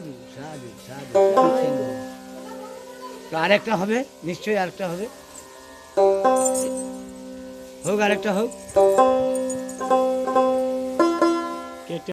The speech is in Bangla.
সাধু সাধু সাধু। তো আরেকটা হবে নিশ্চয়ই আরেকটা হবে। হোক আরেকটা হোক।